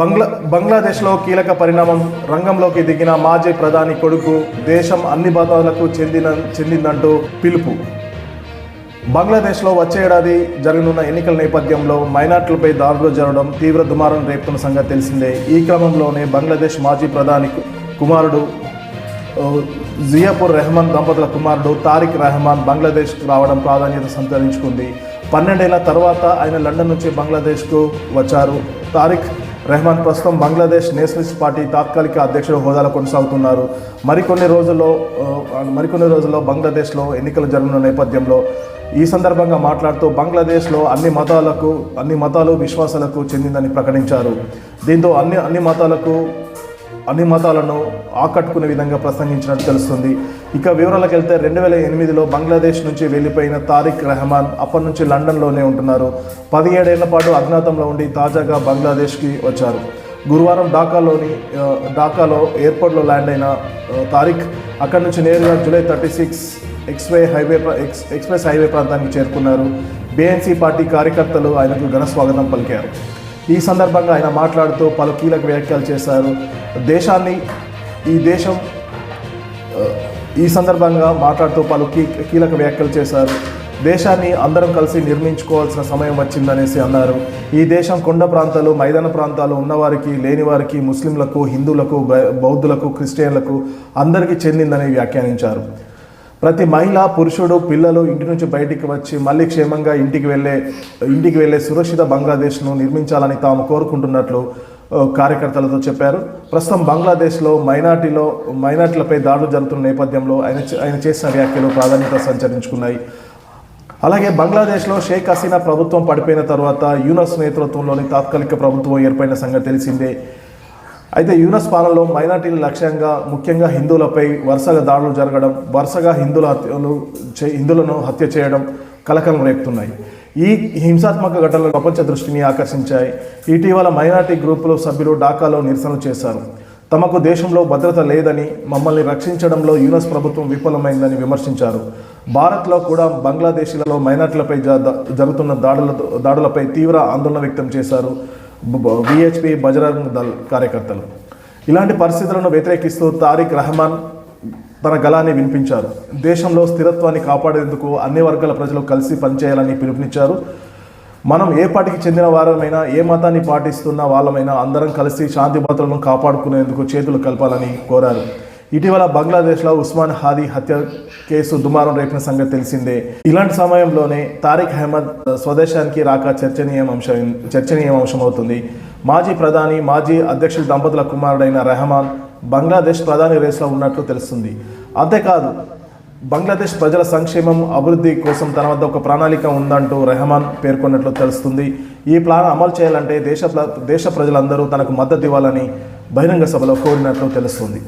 బంగ్లా బంగ్లాదేశ్లో కీలక పరిణామం రంగంలోకి దిగిన మాజీ ప్రధాని కొడుకు దేశం అన్ని మతాలకు చెందిన చెందిందంటూ పిలుపు. బంగ్లాదేశ్లో వచ్చే ఏడాది జరగనున్న ఎన్నికల నేపథ్యంలో మైనార్టీలపై దాడులు జరగడం తీవ్ర దుమారం రేపుతున్న సంగతి తెలిసిందే. ఈ క్రమంలోనే బంగ్లాదేశ్ మాజీ ప్రధాని కుమారుడు జియాపూర్ రెహమాన్ దంపతుల కుమారుడు తారిక్ రెహమాన్ బంగ్లాదేశ్కు రావడం ప్రాధాన్యత సంతరించుకుంది. పన్నెండేళ్ళ తర్వాత ఆయన లండన్ నుంచి బంగ్లాదేశ్కు వచ్చారు. తారిక్ రెహమాన్ ప్రస్తుతం బంగ్లాదేశ్ నేషనలిస్ట్ పార్టీ తాత్కాలిక అధ్యక్షుడు హోదాలో కొనసాగుతున్నారు. మరికొన్ని రోజుల్లో మరికొన్ని రోజుల్లో బంగ్లాదేశ్లో ఎన్నికలు జరగనున్న నేపథ్యంలో ఈ సందర్భంగా మాట్లాడుతూ బంగ్లాదేశ్లో అన్ని మతాలకు అన్ని మతాలు విశ్వాసాలకు చెందిందని ప్రకటించారు. దీంతో అన్ని అన్ని మతాలకు అన్ని మతాలను ఆకట్టుకునే విధంగా ప్రసంగించినట్టు తెలుస్తుంది. ఇక వివరాలకు వెళ్తే రెండు వేల ఎనిమిదిలో బంగ్లాదేశ్ నుంచి వెళ్ళిపోయిన తారిక్ రెహమాన్ అప్పటి నుంచి లండన్లోనే ఉంటున్నారు. పదిహేడేళ్ళ పాటు అజ్ఞాతంలో ఉండి తాజాగా బంగ్లాదేశ్కి వచ్చారు. గురువారం ఢాకాలోని ఢాకాలో ఎయిర్పోర్ట్లో ల్యాండ్ అయిన తారిక్ అక్కడి నుంచి నేరుగా జూలై థర్టీ సిక్స్ ఎక్స్వే హైవే ఎక్స్ ఎక్స్ప్రెస్ హైవే ప్రాంతానికి చేరుకున్నారు. బీఎన్సీ పార్టీ కార్యకర్తలు ఆయనకు ఘన స్వాగతం పలికారు. ఈ సందర్భంగా ఆయన మాట్లాడుతూ పలు కీలక వ్యాఖ్యలు చేశారు. దేశాన్ని ఈ దేశం ఈ సందర్భంగా మాట్లాడుతూ పలు కీ కీలక వ్యాఖ్యలు చేశారు. దేశాన్ని అందరం కలిసి నిర్మించుకోవాల్సిన సమయం వచ్చిందనేసి అన్నారు. ఈ దేశం కొండ ప్రాంతాలు మైదాన ప్రాంతాలు ఉన్నవారికి లేనివారికి ముస్లింలకు హిందువులకు బౌద్ధులకు క్రిస్టియన్లకు అందరికీ చెందిందని వ్యాఖ్యానించారు. ప్రతి మహిళ పురుషుడు పిల్లలు ఇంటి నుంచి బయటికి వచ్చి మళ్ళీ క్షేమంగా ఇంటికి వెళ్ళే ఇంటికి వెళ్ళే సురక్షిత బంగ్లాదేశ్ను నిర్మించాలని తాము కోరుకుంటున్నట్లు కార్యకర్తలతో చెప్పారు. ప్రస్తుతం బంగ్లాదేశ్లో మైనార్టీలో మైనార్టీలపై దాడులు జరుగుతున్న నేపథ్యంలో ఆయన ఆయన చేసిన వ్యాఖ్యలు ప్రాధాన్యత సంచరించుకున్నాయి. అలాగే బంగ్లాదేశ్లో షేక్ హసీనా ప్రభుత్వం పడిపోయిన తర్వాత యూనస్ నేతృత్వంలోని తాత్కాలిక ప్రభుత్వం ఏర్పడిన సంగతి తెలిసిందే. అయితే యూనస్ పాలనలో మైనార్టీల లక్ష్యంగా ముఖ్యంగా హిందువులపై వరుసగా దాడులు జరగడం వరుసగా హిందువుల హత్యలు చే- హిందువులను హత్య చేయడం కలకలం రేపుతున్నాయి. ఈ హింసాత్మక ఘటనలు ప్రపంచ దృష్టిని ఆకర్షించాయి. ఇటీవల మైనార్టీ గ్రూపుల సభ్యులు ఢాకాలో నిరసనలు చేశారు. తమకు దేశంలో భద్రత లేదని మమ్మల్ని రక్షించడంలో యూనస్ ప్రభుత్వం విఫలమైందని విమర్శించారు. భారత్లో కూడా బంగ్లాదేశీలలో మైనార్టీలపై జ- జరుగుతున్న దాడుల దాడులపై తీవ్ర ఆందోళన వ్యక్తం చేశారు. విహెచ్పి బజరంగ్ దళ్ కార్యకర్తలు. ఇలాంటి పరిస్థితులను వ్యతిరేకిస్తూ తారిక్ రెహమాన్ తన గళాన్ని వినిపించారు. దేశంలో స్థిరత్వాన్ని కాపాడేందుకు అన్ని వర్గాల ప్రజలు కలిసి పనిచేయాలని పిలుపునిచ్చారు. మనం ఏ పార్టీకి చెందిన వారమైనా ఏ మతాన్ని పాటిస్తున్న వాళ్ళమైనా అందరం కలిసి శాంతి భద్రతలను కాపాడుకునేందుకు చేతులు కలపాలని కోరారు. ఇటీవల బంగ్లాదేశ్లో ఉస్మాన్ హాదీ హత్య కేసు దుమారం రేపిన సంగతి తెలిసిందే. ఇలాంటి సమయంలోనే తారిక్ అహ్మద్ స్వదేశానికి రాక చర్చనీయం అంశం అవుతుంది మాజీ ప్రధాని మాజీ అధ్యక్షుల దంపతుల కుమారుడైన రెహమాన్ బంగ్లాదేశ్ ప్రధాని రేసులో ఉన్నట్లు తెలుస్తుంది. అంతేకాదు బంగ్లాదేశ్ ప్రజల సంక్షేమం అభివృద్ధి కోసం తన వద్ద ఒక ప్రణాళిక ఉందంటూ రెహమాన్ పేర్కొన్నట్లు తెలుస్తుంది. ఈ ప్లాన్ అమలు చేయాలంటే దేశ దేశ ప్రజలందరూ తనకు మద్దతు ఇవ్వాలని బహిరంగ సభలో కోరినట్లు తెలుస్తుంది.